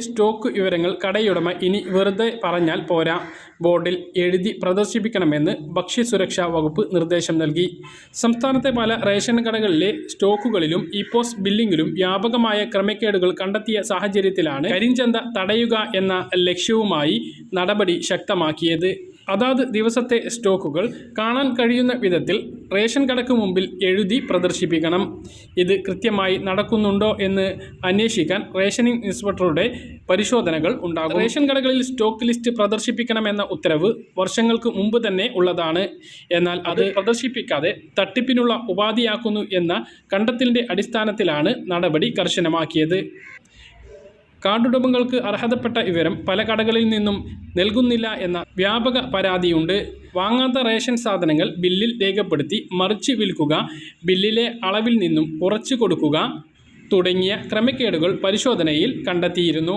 Stock വിവരങ്ങൾ കടയുടമ ഇനി വെറുതെ പറഞ്ഞാൽ പോരാ. ബോർഡിൽ എഴുതി പ്രദർശിപ്പിക്കണമെന്ന് ഭക്ഷ്യസുരക്ഷാ വകുപ്പ് നിർദ്ദേശം നൽകി. സംസ്ഥാനത്തെ പല റേഷൻ കടകളിലെ സ്റ്റോക്കുകളിലും ഇപ്പോസ് ബില്ലിംഗിലും വ്യാപകമായ ക്രമക്കേടുകൾ കണ്ടെത്തിയ സാഹചര്യത്തിലാണ് കരിഞ്ചന്ത തടയുക എന്ന ലക്ഷ്യവുമായി നടപടി ശക്തമാക്കിയത്. അതാത് ദിവസത്തെ സ്റ്റോക്കുകൾ കാണാൻ കഴിയുന്ന വിധത്തിൽ റേഷൻ കടക്ക് മുമ്പിൽ എഴുതി പ്രദർശിപ്പിക്കണം. ഇത് കൃത്യമായി നടക്കുന്നുണ്ടോ എന്ന് അന്വേഷിക്കാൻ റേഷനിംഗ് ഇൻസ്പെക്ടറുടെ പരിശോധനകൾ ഉണ്ടാകും. റേഷൻ കടകളിൽ സ്റ്റോക്ക് ലിസ്റ്റ് പ്രദർശിപ്പിക്കണമെന്ന ഉത്തരവ് വർഷങ്ങൾക്ക് മുമ്പ് തന്നെ ഉള്ളതാണ്. എന്നാൽ അത് പ്രദർശിപ്പിക്കാതെ തട്ടിപ്പിനുള്ള ഉപാധിയാക്കുന്നു എന്ന കണ്ടെത്തലിന്റെ അടിസ്ഥാനത്തിലാണ് നടപടി കർശനമാക്കിയത്. കാർഡുടമകൾക്ക് അർഹതപ്പെട്ട വിവരം പല കടകളിൽ നിന്നും നൽകുന്നില്ല എന്ന വ്യാപക പരാതിയുണ്ട്. വാങ്ങാത്ത റേഷൻ സാധനങ്ങൾ ബില്ലിൽ രേഖപ്പെടുത്തി മറിച്ച് വിൽക്കുക ബില്ലിലെ അളവിൽ നിന്നും ഉറച്ചു കൊടുക്കുക തുടങ്ങിയ ക്രമക്കേടുകൾ പരിശോധനയിൽ കണ്ടെത്തിയിരുന്നു.